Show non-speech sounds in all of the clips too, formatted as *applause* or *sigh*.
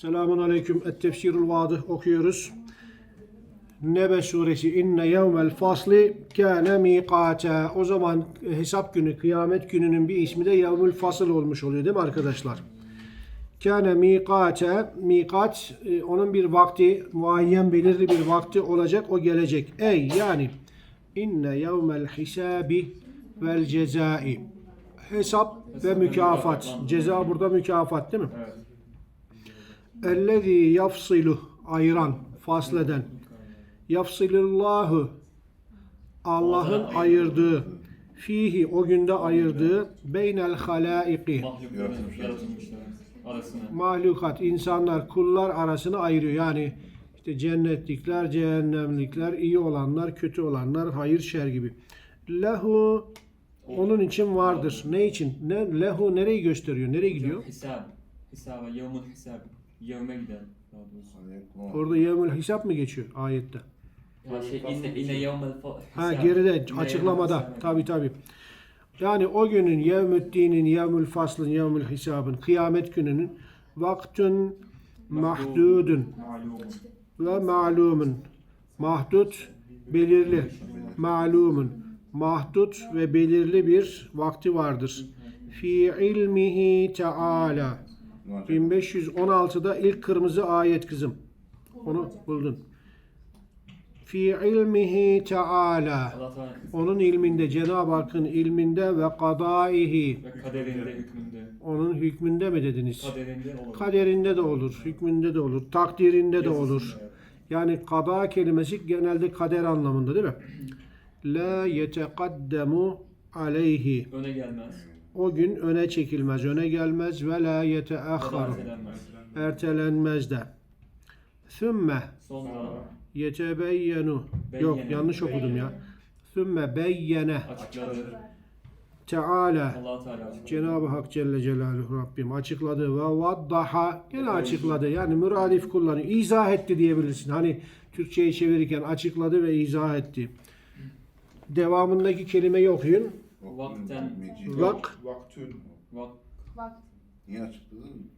Selamun Aleyküm. Et-Tefsirul Vadıh okuyoruz. Nebe suresi inne yevmel fasli kâne mikâte. O zaman hesap günü, kıyamet gününün bir ismi de yevmül fasıl olmuş oluyor değil mi arkadaşlar? Kâne mikâte, mikat e, onun bir vakti, muayyen belirli bir vakti olacak, o gelecek. Ey yani inne yevmel hisabi vel cezai. Hesap ve mükafat. Ceza burada mükafat değil mi? Evet. Ellezî yafsilu ayıran, fasleden. Yafsilullahu Allah'ın ayırdığı fihi o günde ayırdığı beynel halaiki mahlukat insanlar kullar arasını ayırıyor. Yani işte cennetlikler, cehennemlikler, iyi olanlar, kötü olanlar, hayır şer gibi. Lehu onun için vardır. Ne için? Ne lehu nereyi gösteriyor? Nereye gidiyor? Hisab. Hisaba, yevmul hisab. Yevme gider. Daha doğrusu. Orada yevmül hesap mı geçiyor ayette? Ha şey inne inne yevmel fa- Ha geride açıklamada. Tabi tabi. Yani o günün yevmüddinin, yevmül faslın, yevmül hisabın, kıyamet gününün vaktün mahdudun ve ma'lumun. Mahdut, belirli. Ma'lumun. Mahdut ve belirli bir vakti vardır. Fi ilmihi teala. 1516'da ilk kırmızı ayet kızım. Onu buldun. Fi ilmihi teala. Onun ilminde, Cenab-ı Hakk'ın ilminde ve kadaihi. ve kaderinde, hükmünde. Onun hükmünde mi dediniz? Kaderinde olur. Kaderinde de olur, hükmünde de olur, takdirinde de olur. Yani kada kelimesi genelde kader anlamında değil mi? *clears throat* La yetekaddamu aleyhi. Öne gelmez. O gün öne çekilmez, öne gelmez ve la yeteahharu. Ertelenmez. De. Sümme Sonra yetebeyyenu. Yok yanlış okudum ya. Sümme beyyene. Teala. Cenab-ı Hak Celle Celaluhu Rabbim açıkladı ve vaddaha gene açıkladı. Yani müradif kullanıyor. İzah etti diyebilirsin. Hani Türkçe'yi çevirirken açıkladı ve izah etti. Devamındaki kelimeyi okuyun. Vakten- Vak, Vaktün. Vak, Niye açıkladın?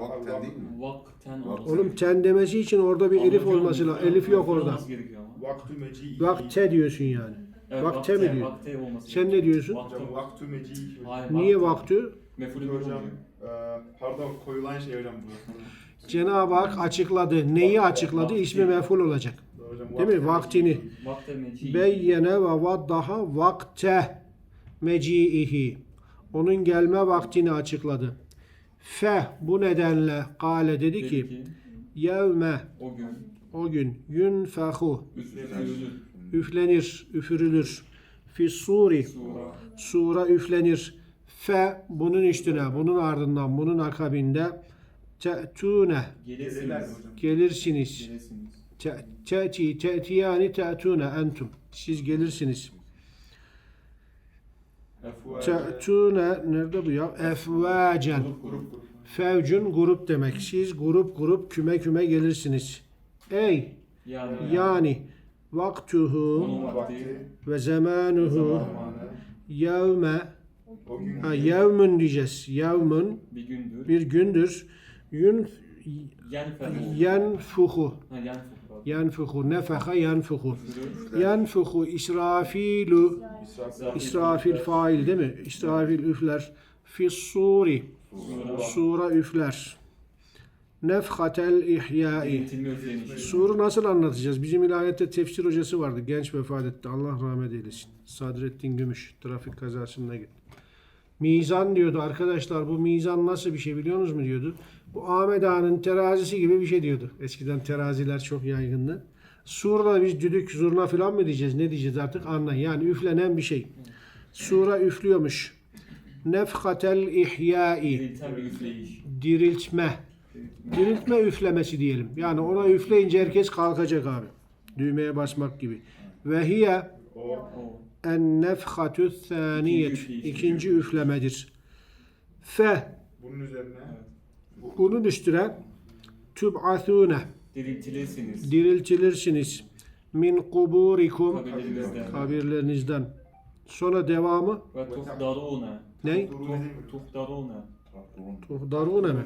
Vakten değil mi? vakten Vak- olması. oğlum ten demesi için orada bir elif olması lazım. Elif yok orada. Vaktü meci. Vakte diyorsun yani. Evet, vakte mi diyor? Vakte olması Sen ne diyorsun? Hocam vaktü meci. Hayır, Niye vaktü? Mefulü Hocam e, pardon koyulan şey hocam bu. Cenab-ı Hak açıkladı. Neyi açıkladı? İsmi meful olacak. Değil mi? Vaktini. Beyyene ve vaddaha vakte meciihi. Onun gelme vaktini açıkladı. Fe bu nedenle kale dedi Dedi ki ki yevme o gün o gün yunfehu üfürülür. üflenir, üfürülür. Fi suri Sura. sura üflenir. Fe bunun üstüne, bunun ardından, bunun akabinde te'tune Gelirsiniz. gelirsiniz. Gelirsiniz. Te- Te'ti, te'tiyani te'tune entum. Siz gelirsiniz. Te'tune nerede bu ya? Efvacen. Fevcun grup demek. Siz grup grup küme küme gelirsiniz. Ey Yani. yani vaktuhu ve zamanuhu Zamanı. yevme ha yevmun diyeceğiz. Yevmun Bir gündür. bir gündür. Yun Yenfehu. yenfuhu Ha yenfuhu. Yenfuhu nefeha yenfuhu yenfuhu israfilu İsraf. İsrafil fail değil mi? İsrafil üfler. Fis suri. Sura. Üfler. Nefhatel ihyai. Suru nasıl anlatacağız? Bizim ilahiyette tefsir hocası vardı. Genç vefat etti. Allah rahmet eylesin. Sadrettin Gümüş. Trafik kazasında gitti. Mizan diyordu arkadaşlar. Bu mizan nasıl bir şey biliyorsunuz mu diyordu. Bu Ahmet Ağa'nın terazisi gibi bir şey diyordu. Eskiden teraziler çok yaygındı. Surda biz düdük, zurna falan mı diyeceğiz? Ne diyeceğiz artık anlayın. Yani üflenen bir şey. Sura üflüyormuş. Nefhatel ihyai. Diriltme. Diriltme üflemesi diyelim. Yani ona üfleyince herkes kalkacak abi. Düğmeye basmak gibi. Ve hiye en nefhatü thaniyet. İkinci üflemedir. Fe Bunun üzerine. Bunun üstüne tüb'athûne Diriltilirsiniz. diriltilirsiniz. Min kuburikum Kabirlerinizden. kabirlerinizden. Sonra devamı Ve tuhdarûne. ne? Mi? Tuhdarûne. Tuhdarune mi?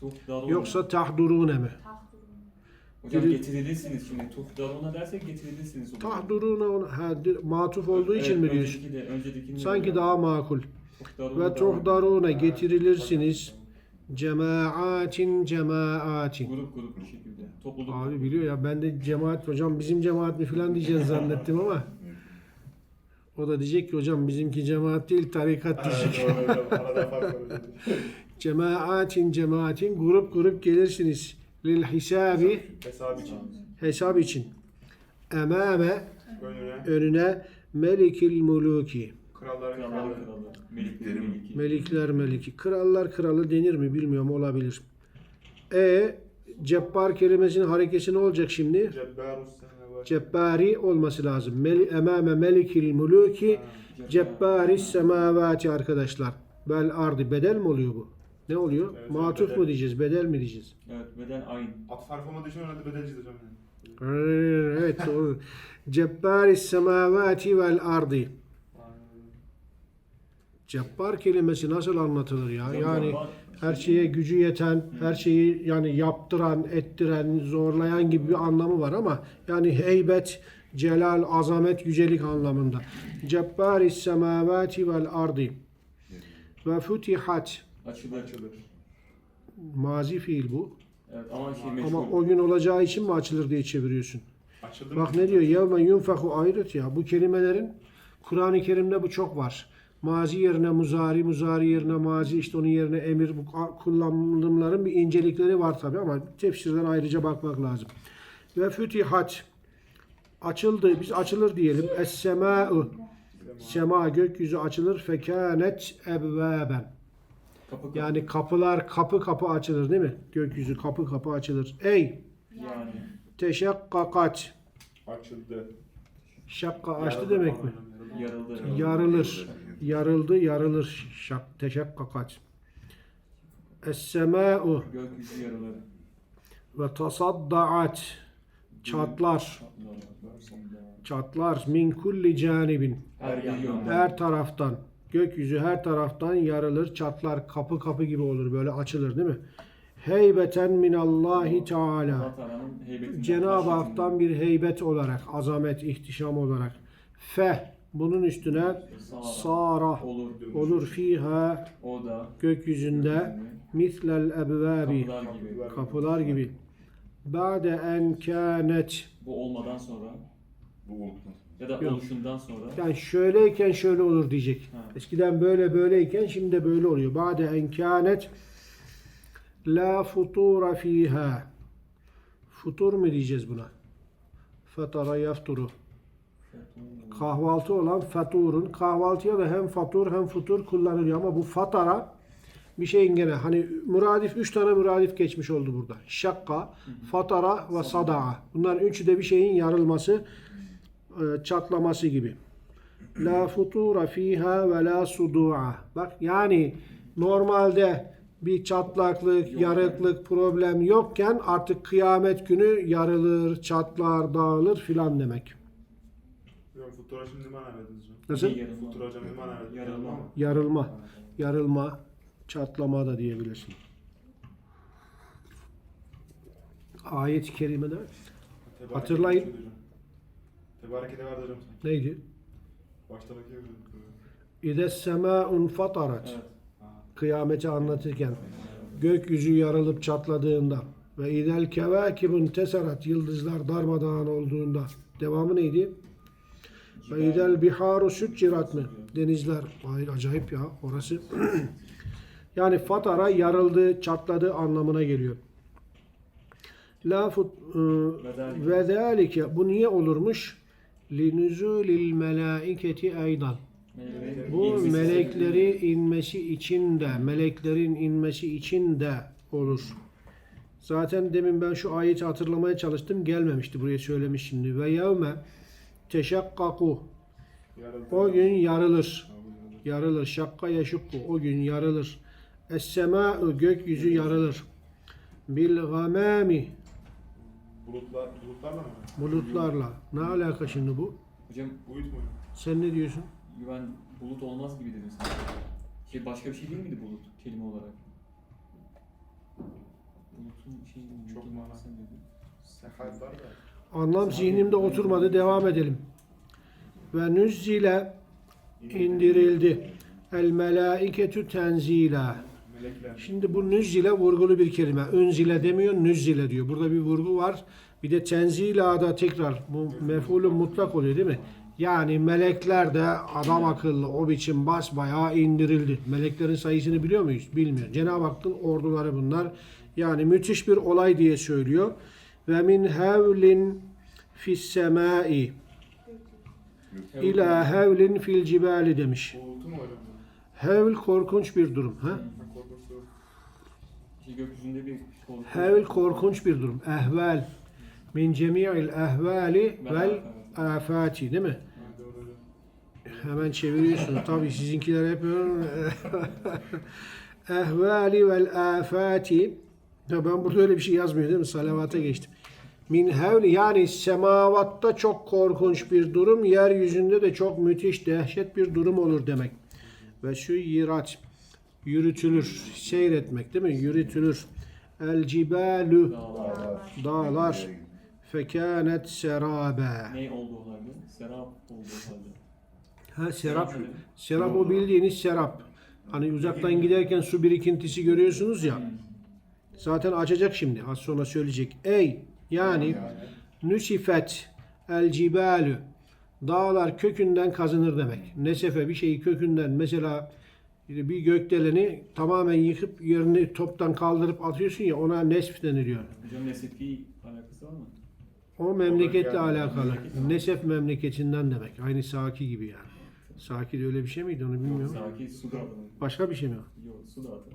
Tuhdaruna. Yoksa tahdurune mi? Hocam Biri- getirilirsiniz şimdi. Tuhdaruna dersek getirilirsiniz. olur. Tahdurune ona- ha, matuf olduğu için Evet, mi diyorsun? önceki de- Sanki daha makul. Tuhdaruna Ve da- tuhdarune getirilirsiniz. Cemaatin cemaatin. Grup grup bir şekilde. Topluluk. Abi biliyor ya ben de cemaat hocam bizim cemaat mi filan diyeceğini zannettim ama o da diyecek ki hocam bizimki cemaat değil tarikat diyecek. *laughs* Cemaatin cemaatin grup grup gelirsiniz. Lil hisabi Hesap için. hesap için. Emame Önüne. önüne melikil muluki. Kralların Krallar kralı. kralı. Meliki. Melikler meliki. Krallar kralı denir mi bilmiyorum olabilir. E cebbar kelimesinin harekesi ne olacak şimdi? Cebbarus. Cebbari olması lazım. Meli, emame melikil muluki cebbari semavati arkadaşlar. Bel ardı bedel mi oluyor bu? Ne oluyor? Evet, Matuf bedel. mu diyeceğiz? Bedel mi diyeceğiz? Evet beden aynı. At farkıma düşün herhalde bedelcidir hocam. Evet doğru. *laughs* Cebbari semavati vel ardı. Cebbar kelimesi nasıl anlatılır ya? Yani her şeye gücü yeten, her şeyi yani yaptıran, ettiren, zorlayan gibi bir anlamı var ama yani heybet, celal, azamet, yücelik anlamında. Cebbari semavati vel ardı ve futihat açılır. Açılır. mazi fiil bu. Evet ama şey Ama o gün olacağı için mi açılır diye çeviriyorsun? Açıldı Bak ne diyor? Yevme yunfahu ayrıt ya. Bu kelimelerin Kur'an-ı Kerim'de bu çok var. Mazi yerine muzari, muzari yerine mazi, işte onun yerine emir. Bu kullanımların bir incelikleri var tabi ama tefsirden ayrıca bakmak lazım. Ve fütihat açıldı. Biz açılır diyelim. Es-semâ'u Sema gökyüzü açılır. Fekânet ebvâben. Kapı kapı. Yani kapılar kapı kapı açılır değil mi? Gökyüzü kapı kapı açılır. Ey Yani. teşekkakat. Açıldı. Şakka açtı Yarıldı demek mi? Yarıldı. Yarılır. Yarıldı, yarılır. Şak, teşekkakat. Es-semâ'u Gökyüzü yarılır. ve tasaddaat. Çatlar. Çatlar. Min kulli canibin. Her. Her taraftan. Gökyüzü her taraftan yarılır. Çatlar kapı kapı gibi olur. Böyle açılır değil mi? Heybeten minallahi teala. Cenab-ı. Hak'tan bir heybet olarak, azamet, ihtişam olarak. Fe, bunun üstüne sara Olur. olur fiha O da gökyüzünde mislel ebvabi kapılar gibi. kapılar gibi. Ba'de en kânet Bu olmadan sonra Bu olduktan ya da Yok. oluşundan sonra yani şöyleyken şöyle olur diyecek. Ha. Eskiden böyle böyleyken şimdi de böyle oluyor. Ba'de en kânet la futura fiha futur mu diyeceğiz buna? Fatara yafturu. Kahvaltı olan faturun kahvaltıya da hem fatur hem futur kullanılıyor ama bu fatara bir şeyin gene hani muradif üç tane muradif geçmiş oldu burada. Şakka, fatara ve sadaa. Bunların üçü de bir şeyin yarılması, e, çatlaması gibi. La futura fiha ve la sudu'a. Bak yani normalde bir çatlaklık, yarıklık, problem yokken artık kıyamet günü yarılır, çatlar, dağılır filan demek. Futura şimdi mana verdiniz hocam? Nasıl? Futura hocam mana verdiniz? Yarılma. mı? Yarılma, yarılma, çatlama da diyebilirsin. Ayet-i kerimede Tebarek Hatırlayın. Tebareke vardı hocam sanki. neydi? Başta bakıyor hocam. İdes semâun fatarat. evet. Kıyameti anlatırken gökyüzü yarılıp çatladığında ve idel kevâkibun teserat yıldızlar darmadağın olduğunda devamı neydi? Ve idel biharu süccirat mı? Denizler. Hayır acayip ya orası. *clears throat* yani fatara yarıldı, çatladı anlamına geliyor. La fut, e, ve zâlike bu niye olurmuş? Linuzulil melâiketi eydan. Meleklerin Bu melekleri inmesi için de, meleklerin inmesi için de olur. Zaten demin ben şu ayeti hatırlamaya çalıştım. Gelmemişti. Buraya söylemiş şimdi. Ve yevme teşakkaku. O gün yarılır. Yarılır. Şakka yeşukku. O gün yarılır. Es-semâ'u gökyüzü yarılır. Bil gamami. Bulutlar, bulutlarla mı? Bulutlarla. Ne alaka şimdi bu? Hocam Uyut mu? Sen ne diyorsun? güven bulut olmaz gibi dedim sana. Şey başka bir şey değil miydi bulut kelime olarak? Bulutun şey Çok bulutun mana. manası neydi? Sehat var da. Anlam zihnimde oturmadı. Devam edelim. Ve nüzzile indirildi. El melaiketü tenzila. Şimdi bu nüzzile vurgulu bir kelime. Önzile demiyor, nüzzile diyor. Burada bir vurgu var. Bir de tenzila da tekrar bu mef'ulü mutlak oluyor değil mi? Yani melekler de adam akıllı o biçim basbayağı indirildi. Meleklerin sayısını biliyor muyuz? Bilmiyor. Cenab-ı Hakk'ın orduları bunlar. Yani müthiş bir olay diye söylüyor. Ve min hevlin fis semai ila hevlin fil cibali demiş. Hevl korkunç bir durum. Ha? Hevl korkunç bir durum. Ehvel. Min cemi'il ehvali vel afati değil mi? Hemen çeviriyorsunuz. Tabii sizinkiler hep *laughs* ehvali vel afati. Ya ben burada öyle bir şey yazmıyor değil mi? Salavata geçtim. Min hevli yani semavatta çok korkunç bir durum, yeryüzünde de çok müthiş, dehşet bir durum olur demek. Ve şu yirat yürütülür, seyretmek değil mi? Yürütülür. El cibalu Dağlar. fekânet serabe. Ne olduğu halde? Serap olduğu halde. Ha serap. Serap o bildiğiniz serap. Hani uzaktan giderken su birikintisi görüyorsunuz ya. Zaten açacak şimdi. Az sonra söyleyecek. Ey yani nüsifet el cibalü dağlar kökünden kazınır demek. Nesefe bir şeyi kökünden mesela bir gökdeleni tamamen yıkıp yerini toptan kaldırıp atıyorsun ya ona nesf deniliyor. Hocam Nesefi alakası var mı? O memleketle yani. alakalı. Nesef memleketinden demek. Aynı Saki gibi yani. Saki de öyle bir şey miydi onu bilmiyorum. Saki su. Başka bir şey mi? Yok su dağıtı.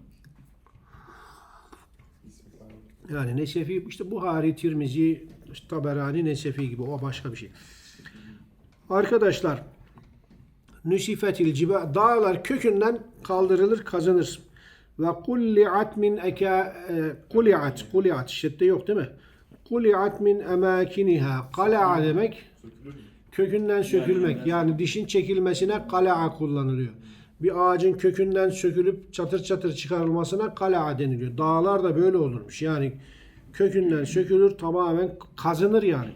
Yani Nesefi işte Buhari, Tirmizi, Taberani, Nesefi gibi o başka bir şey. Arkadaşlar Nüsifetil ciba dağlar kökünden kaldırılır, kazanır. Ve kulli'at min eka e, kulli'at kulli'at şiddet yok değil mi? Kulli'at min emakiniha. Kala'a demek kökünden sökülmek. Yani dişin çekilmesine kala'a kullanılıyor. Bir ağacın kökünden sökülüp çatır çatır çıkarılmasına kala'a deniliyor. Dağlar da böyle olurmuş. Yani kökünden sökülür tamamen kazınır yani.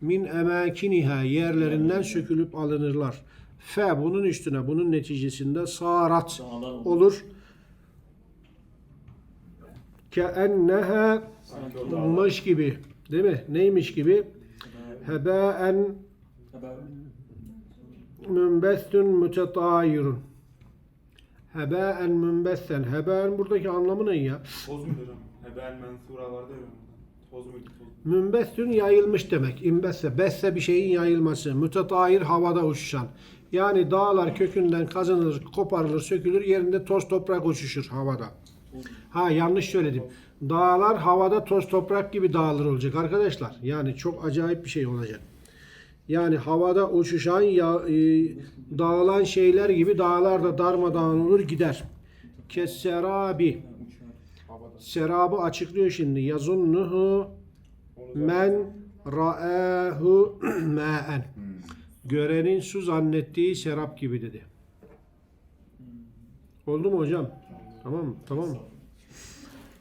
Min emakiniha yerlerinden sökülüp alınırlar. Fe bunun üstüne bunun neticesinde sarat olur. o dağlar. mış gibi. Değil mi? Neymiş gibi? Hebaen Haber. Mümbestün mütetayirun. Hebaen mümbessen. Hebaen buradaki anlamı ne ya? Toz muydu hocam? Hebel mensura vardı ya. Toz muydu toz? mu? Mümbestün yayılmış demek. İmbesse. Besse bir şeyin yayılması. Mütetayir havada uçuşan. Yani dağlar kökünden kazanılır, koparılır, sökülür. Yerinde toz toprak uçuşur havada. Ha yanlış söyledim. Dağlar havada toz toprak gibi dağılır olacak arkadaşlar. Yani çok acayip bir şey olacak. Yani havada uçuşan ya, e, dağılan şeyler gibi dağlar da darmadağın olur gider. Kesserabi. Serabı açıklıyor şimdi. Yazunnuhu men ra'ahu *clears throat* ma'en. Görenin su zannettiği serap gibi dedi. Oldu mu hocam? Tamam mı? Tamam mı?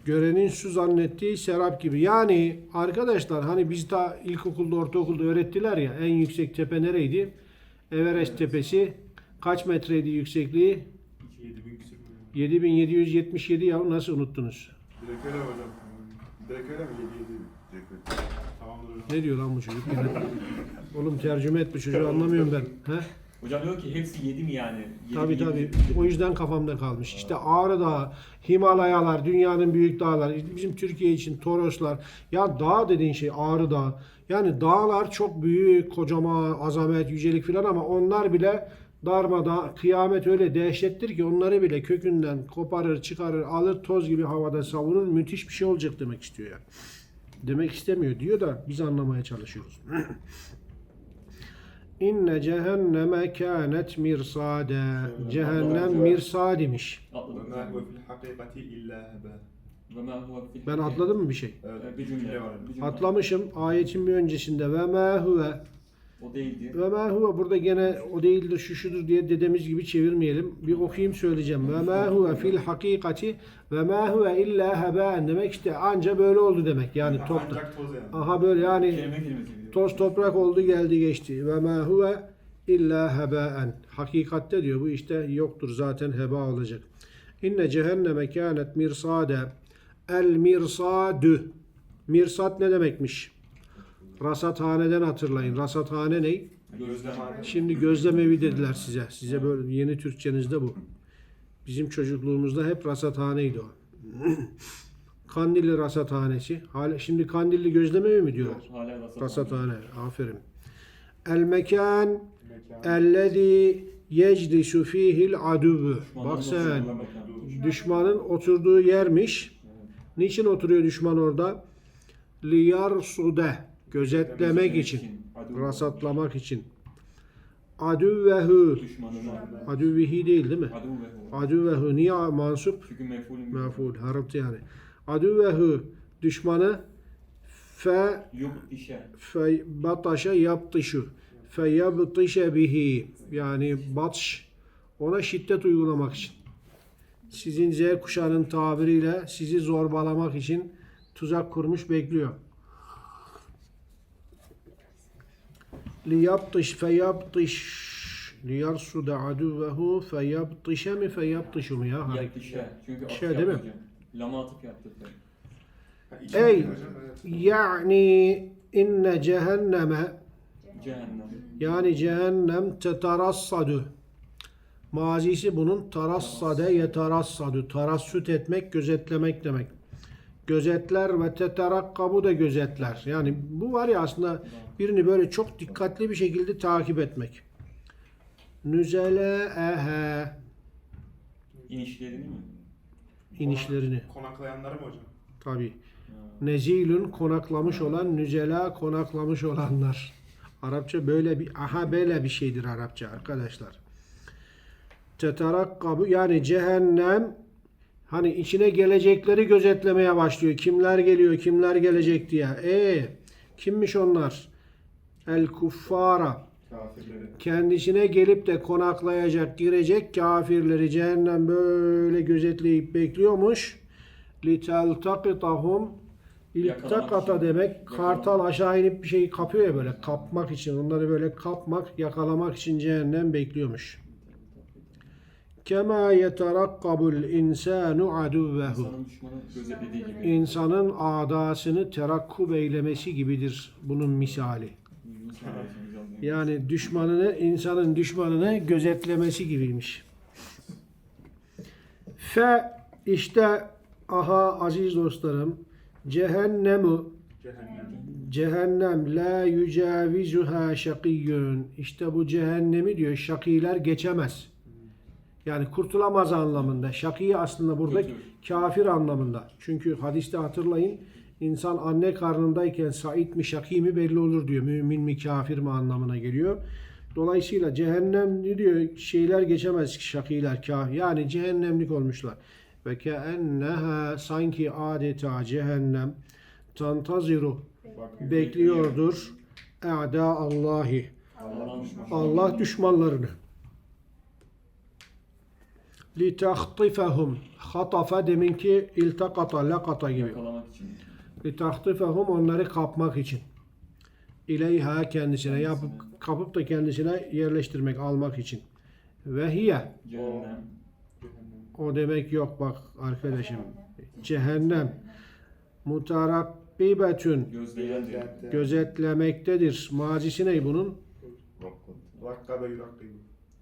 Görenin su zannettiği serap gibi. Yani arkadaşlar hani biz de ilkokulda, ortaokulda öğrettiler ya en yüksek tepe nereydi? Everest tepesi. Kaç metreydi yüksekliği? 2 bin küsür mü? 7777 ya nasıl unuttunuz? Direkt öyle hocam? Direkt öyle mi? 7 7. Tamamdır hocam. Ne diyor lan bu çocuk? *laughs* Oğlum tercüme et bu çocuğu anlamıyorum ben. He? Hocam diyor ki hepsi yedi mi yani? Yedi Tabii yedi tabii. mi? O yüzden kafamda kalmış. İşte Ağrı Dağı, Himalayalar, dünyanın büyük dağları, bizim Türkiye için Toroslar. Ya dağ dediğin şey Ağrı Dağı. Yani dağlar çok büyük, kocaman, azamet, yücelik filan ama onlar bile darmada kıyamet öyle dehşettir ki onları bile kökünden koparır, çıkarır, alır, toz gibi havada savurur. Müthiş bir şey olacak demek istiyor yani. Demek istemiyor diyor da biz anlamaya çalışıyoruz. *clears throat* İnne cehenneme kânet mirsâde. Cehennem mirsad imiş. Ben atladım mı bir şey? Evet, bir cümle var. Atlamışım ayetin bir öncesinde. Ve mâ huve. O değildi. Ve mâ huve burada gene o değildir, şu şudur diye dedemiz gibi çevirmeyelim. Bir okuyayım söyleyeceğim. Ve mâ huve fil hakikati ve mâ huve illa heben demek işte anca böyle oldu demek. Yani topta. Aha böyle yani. Kelime kelimesi toz toprak oldu geldi geçti. Ve ma huve illa hebaen. Hakikatte diyor bu işte yoktur zaten heba olacak. İnne cehenneme kânet mirsade. El mirsadü. Mirsat ne demekmiş? Rasathaneden hatırlayın. Rasathane ne? Gözlem. Şimdi gözlemevi dediler size. Size böyle yeni Türkçenizde bu. Bizim çocukluğumuzda hep rasathaneydi o. Kandilli rasathanesi. Hala, şimdi Kandilli gözlemevi mi diyorlar? Hala rasat. Rasathane. Aferin. El mekan ellezî yeclisu fihil aduvvu. Bak sen. Düşmanın oturduğu yermiş. Niçin oturuyor düşman orada? Liyarsude. Gözetlemek için. Rasatlamak için. Aduvvehu. Düşmanına. Aduvvihi değil değil mi? Adu ve hu. Aduvvehu niye mansup? Çünkü mefulün Meful. Haraptı yani. Aduvvehu. Düşmanı fe fe bataşa yaptışu. Fe yabtışe bihi. Yani batş. Ona şiddet uygulamak için. Sizin Z kuşağının tabiriyle sizi zorbalamak için tuzak kurmuş bekliyor. liyabtış feyabtış liyarsuda aduvehu feyabtışe mi feyabtışu mu ya? Yap işe. Çünkü Şey değil mi? Lama atıf yaptı. Ha, içinde Ey yani inne cehenneme Cehennem. yani cehennem tetarassadu mazisi bunun tarassade yetarassadu. Tarassut etmek gözetlemek demek. Gözetler ve teterakkabu da gözetler. Yani bu var ya aslında birini böyle çok dikkatli bir şekilde takip etmek. Nüzele ehe İnişlerini mi? İnişlerini Konaklayanları mı hocam? tabi Ha. Nezilün konaklamış olan, nüzela konaklamış olanlar. Arapça böyle bir, aha böyle bir şeydir Arapça arkadaşlar. Teterakkabu yani cehennem hani içine gelecekleri gözetlemeye başlıyor. Kimler geliyor, kimler gelecek diye. E kimmiş onlar? El kuffara. Kafirleri. Kendisine gelip de konaklayacak, girecek kafirleri cehennem böyle gözetleyip bekliyormuş. لِتَلْتَقِطَهُمْ İltakata için. demek kartal aşağı inip bir şeyi kapıyor ya böyle kapmak için onları böyle kapmak yakalamak için cehennem bekliyormuş. Kema yeterakkabul insanu aduvvehu. İnsanın düşmanı gözetlediği gibi. İnsanın adasını terakkub eylemesi gibidir bunun misali. Yani düşmanını, insanın düşmanını gözetlemesi gibiymiş. Fe işte aha aziz dostlarım cehennemu Cehennem. cehennem la yücavizuha şakiyyun. İşte bu cehennemi diyor şakiler geçemez. Yani kurtulamaz anlamında. Şaki aslında burada Kötü. kafir anlamında. Çünkü hadiste hatırlayın İnsan anne karnındayken sait mi şakî mi belli olur diyor. Mümin mi kafir mi anlamına geliyor. Dolayısıyla cehennem diyor şeyler geçemez ki şakiler kah yani cehennemlik olmuşlar. Ve ke enneha sanki adeta cehennem tantaziru bekliyordur e'da Allahi Allah düşmanlarını li tahtifahum hatafa deminki iltakata lakata gibi Yakalamak için. لِتَخْطِفَهُمْ onları kapmak için. İleyha kendisine yapıp kapıp da kendisine yerleştirmek, almak için. Ve hiye Cehennem. Cehennem. o demek yok bak arkadaşım. Cehennem mutarakkibetün Gözleyen diyor. gözetlemektedir. Mazisi ne bunun? Rakkabe yurakkibu.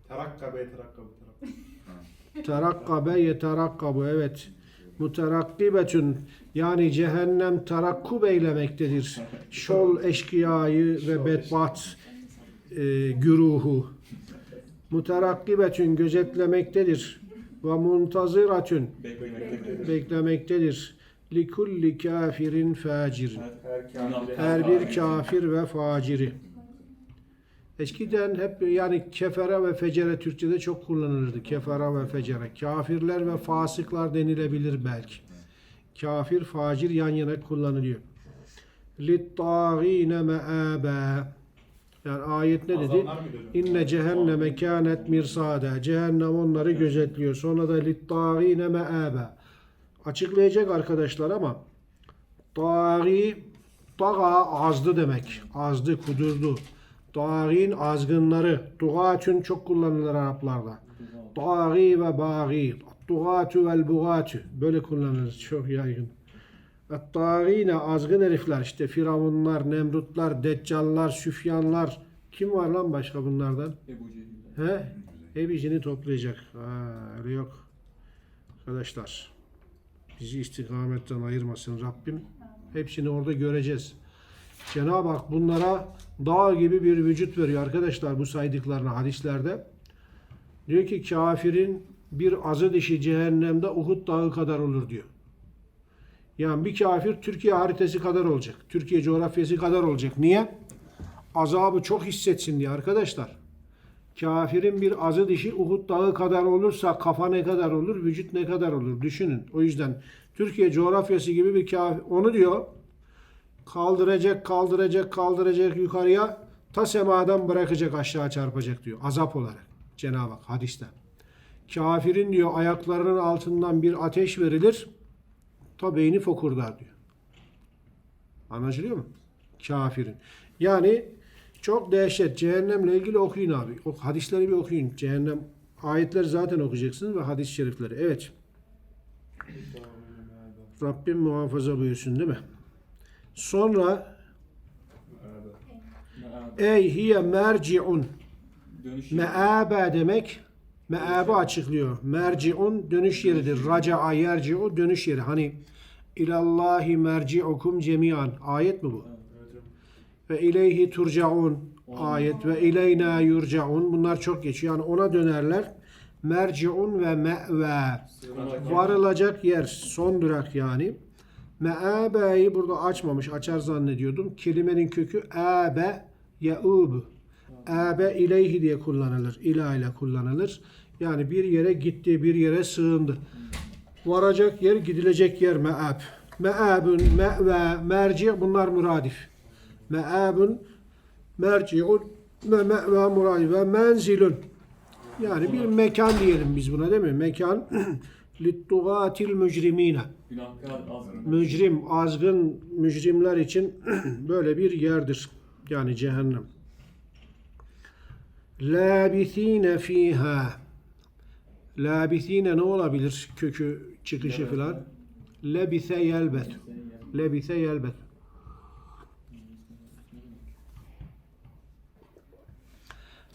Terakkabe terakkabu. terakkabu. Terakkabe yeterakkabu evet. Muterakkibetün yani cehennem terakkub eylemektedir. Şol eşkıyayı ve bedbat e, güruhu. Muterakkibetün gözetlemektedir. Ve muntaziratün Beklemektedir. beklemektedir. Likulli kafirin facirin. Her kafire. Her bir kafir ve faciri. Eskiden hep yani kefere ve fecere Türkçe'de çok kullanılırdı. Kefera ve fecere. Kafirler ve fasıklar denilebilir belki. Kafir, facir yan yana kullanılıyor. Littâgîne me'âbâ. Yani ayet ne dedi? İnne cehenneme kânet mirsâde. Cehennem onları gözetliyor. Sonra da littâgîne me'âbâ. Açıklayacak arkadaşlar ama tâgî, tâgâ azdı demek. Azdı, kudurdu. Dağin azgınları. Dugatün çok kullanılır Araplarda. Daği ve bağî. Dugatü vel bugatü. Böyle kullanılır. Çok yaygın. Dağine azgın herifler işte Firavunlar, Nemrutlar, Deccallar, Süfyanlar. Kim var lan başka bunlardan? Ebu. He? Hepsini toplayacak. Ha, öyle yok. Arkadaşlar bizi istikametten ayırmasın Rabbim. Hepsini orada göreceğiz. Cenab-ı Hak bunlara dağ gibi bir vücut veriyor arkadaşlar bu saydıklarına hadislerde. Diyor ki kafirin bir azı dişi cehennemde Uhud dağı kadar olur diyor. Yani bir kafir Türkiye haritası kadar olacak. Türkiye coğrafyası kadar olacak. Niye? Azabı çok hissetsin diye arkadaşlar. Kafirin bir azı dişi Uhud dağı kadar olursa kafa ne kadar olur, vücut ne kadar olur düşünün. O yüzden Türkiye coğrafyası gibi bir kafir, onu diyor kaldıracak, kaldıracak, kaldıracak yukarıya ta semadan bırakacak aşağı çarpacak diyor. Azap olarak Cenab-ı Hak hadiste. Kafirin diyor ayaklarının altından bir ateş verilir ta beyni fokurdar diyor. Anlaşılıyor mu? Kafirin. Yani çok dehşet. Cehennemle ilgili okuyun abi. O hadisleri bir okuyun. Cehennem ayetleri zaten okuyacaksınız ve hadis-i şerifleri. Evet. Rabbim muhafaza buyursun değil mi? Sonra ey hiye merciun meabe demek meabe açıklıyor. Merciun dönüş yeridir. Raca'a yerci'u dönüş yeri. Hani ilallahi merci'ukum cemiyan. Ayet mi bu? Ve ileyhi turcaun ayet ve ileyna yurcaun bunlar çok geçiyor. Yani ona dönerler. Merciun ve me've varılacak yer son durak yani. Me'abe'yi burada açmamış. Açar zannediyordum. Kelimenin kökü abe yaub. Abe ileyhi diye kullanılır. İla ile kullanılır. Yani bir yere gitti, bir yere sığındı. Varacak yer, gidilecek yer me'ab. Me'abun, me've, merci bunlar muradif. Me'abun, merciun ve me've muradif ve menzilun. Yani bir mekan diyelim biz buna değil mi? Mekan *clears throat* littugatil mücrimine. Günahkar azgın. Mücrim, azgın mücrimler için *clears throat* böyle bir yerdir. Yani cehennem. Labithine fiha. Labithine ne olabilir? Kökü, çıkışı filan. Lebise yelbet. Lebise yelbet.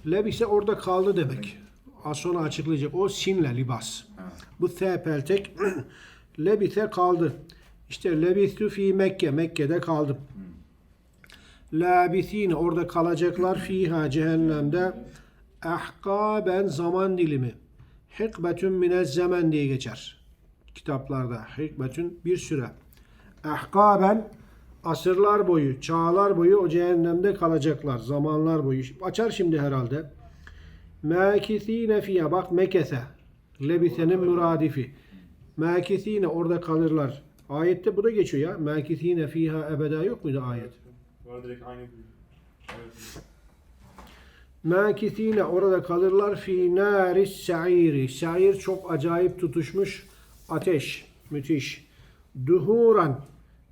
Lebise orada kaldı demek. Az sonra açıklayacak. O sinle libas. Bu T peltek *clears throat* lebise kaldı. İşte lebistu fi Mekke. Mekke'de kaldım. Labisine orada kalacaklar *clears throat* fiha cehennemde ahkaben zaman dilimi. Hikbetün minez zaman diye geçer. Kitaplarda hikbetün bir süre. Ahkaben asırlar boyu, çağlar boyu o cehennemde kalacaklar. Zamanlar boyu. Açar şimdi herhalde. Mâkithîne fiyâ. Bak mekese. Lebisenin müradifi. Mâkithîne orada kalırlar. Ayette bu da geçiyor ya. Mâkithîne fîhâ ebeda yok muydu ayet? Var direkt aynı. Mâkithîne orada kalırlar fi nâris sa'iri. Sa'ir çok acayip tutuşmuş ateş. Müthiş. Duhuran.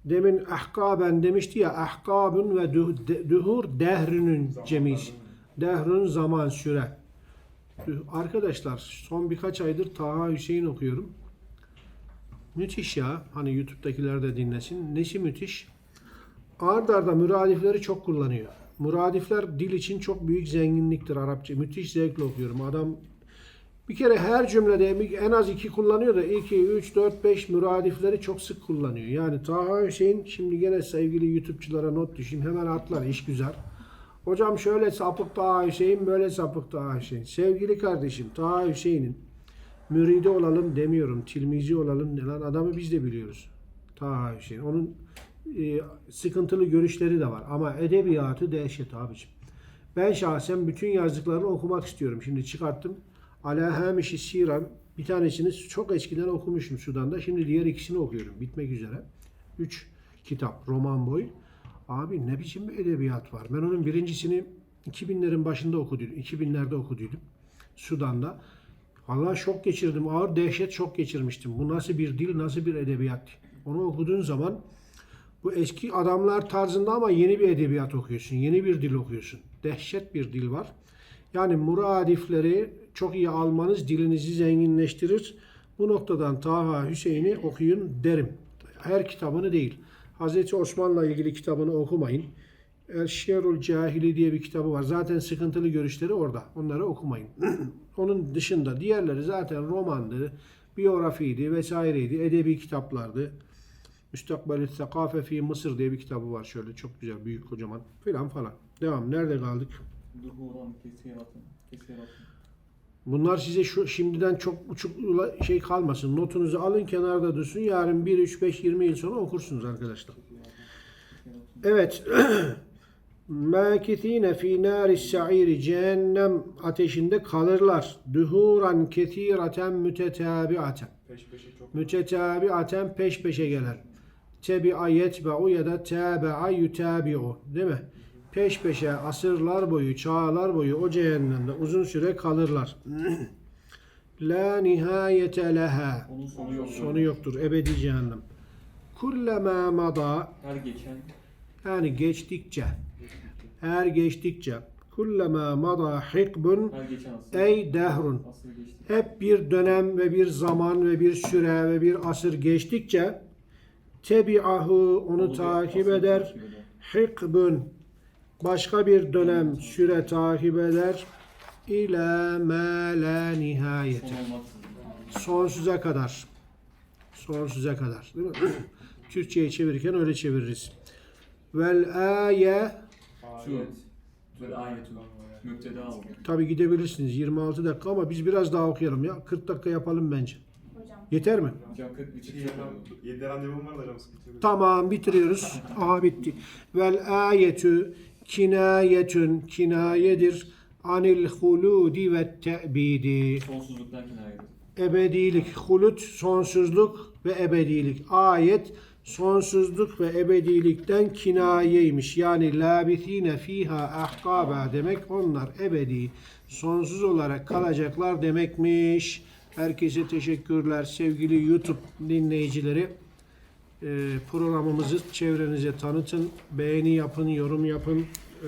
Demin ahkaben demişti ya. Ahkabun ve duhur dehrünün cemis. Dehrün zaman süre. Arkadaşlar son birkaç aydır Taha Hüseyin okuyorum. Müthiş ya. Hani YouTube'dakiler de dinlesin. Nesi müthiş? Ard arda müradifleri çok kullanıyor. Muradifler dil için çok büyük zenginliktir Arapça. Müthiş zevkle okuyorum. Adam bir kere her cümlede en az iki kullanıyor da 2, 3, 4, 5 müradifleri çok sık kullanıyor. Yani Taha Hüseyin şimdi gene sevgili YouTube'culara not düşeyim. Hemen atlar iş güzel. Hocam şöyle sapık Taha Hüseyin, böyle sapık Taha Hüseyin. Sevgili kardeşim Taha Hüseyin'in müridi olalım demiyorum. Tilmizi olalım. Lan adamı biz de biliyoruz. Taha Hüseyin. Onun e, sıkıntılı görüşleri de var. Ama edebiyatı dehşet abicim. Ben şahsen bütün yazdıklarını okumak istiyorum. Şimdi çıkarttım. Ala Hamişi Siran bir tanesini çok eskiden okumuşum Sudan'da. Şimdi diğer ikisini okuyorum. Bitmek üzere. Üç kitap, roman boy. Abi ne biçim bir edebiyat var. Ben onun birincisini 2000'lerin başında okuduydum. 2000'lerde okuduydum. Sudan'da. Vallahi şok geçirdim. Ağır dehşet şok geçirmiştim. Bu nasıl bir dil, nasıl bir edebiyat? Onu okuduğun zaman bu eski adamlar tarzında ama yeni bir edebiyat okuyorsun. Yeni bir dil okuyorsun. Dehşet bir dil var. Yani muradifleri çok iyi almanız dilinizi zenginleştirir. Bu noktadan Taha Hüseyin'i okuyun derim. Her kitabını değil. Hazreti Osman'la ilgili kitabını okumayın. El Şiarul Cahili diye bir kitabı var. Zaten sıkıntılı görüşleri orada. Onları okumayın. *clears throat* Onun dışında diğerleri zaten romandı, biyografiydi vesaireydi, edebi kitaplardı. Müstakbel Sekafe fi Mısır diye bir kitabı var şöyle çok güzel, büyük kocaman filan falan. Devam. Nerede kaldık? Duhuran kesiratın. Kesiratın. Bunlar size şu şimdiden çok uçuk şey kalmasın. Notunuzu alın kenarda dursun. Yarın 1, 3, 5, 20 yıl sonra okursunuz arkadaşlar. Evet. *clears throat* Mâkithîne fî nâris sa'îri cehennem ateşinde kalırlar. Duhuran kethîraten mütetâbiaten. Peş peşe çok. Mütetâbiaten peş peşe gelen. Tebi'a yetbe'u ya da tâbe'a yutâbi'u. Değil mi? Peş peşe asırlar boyu, çağlar boyu o cehennemde uzun süre kalırlar. *clears throat* La nihayete leha. Onun sonu yok. Sonu yoktur. Ebedi cehennem. Kullama mada Her geçen yani geçtikçe her geçtikçe kullama mada hikbun ey dehrun hep bir dönem ve bir zaman ve bir süre ve bir asır geçtikçe tebi'ahu onu takip eder. Hikbun başka bir dönem süre takip eder. İlâ mâ la nihayete. Sonsuza kadar. Sonsuza kadar. Değil mi? *clears throat* Türkçe'ye çevirirken öyle çeviririz. Vel aye tabi gidebilirsiniz 26 dakika ama biz biraz daha okuyalım ya. 40 dakika yapalım bence. Hocam. Yeter mi? Hocam 40 bir şey Şey yapalım. yapalım. 7 randevum var da hocam sıkıntı yok. Tamam bitiriyoruz. Aha bitti. Vel ayetü kinayetün kinayedir anil huludi ve te'bidi. Sonsuzluktan kinayedir. ebedilik, hulut, sonsuzluk ve ebedilik. Ayet sonsuzluk ve ebedilikten kinayeymiş. Yani labithine fiha ahkaba demek onlar ebedi, sonsuz olarak kalacaklar demekmiş. Herkese teşekkürler sevgili YouTube dinleyicileri. Ee, programımızı çevrenize tanıtın, beğeni yapın, yorum yapın, ee,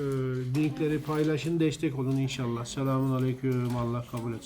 linkleri paylaşın, destek olun inşallah. Selamun Aleyküm, Allah kabul etsin.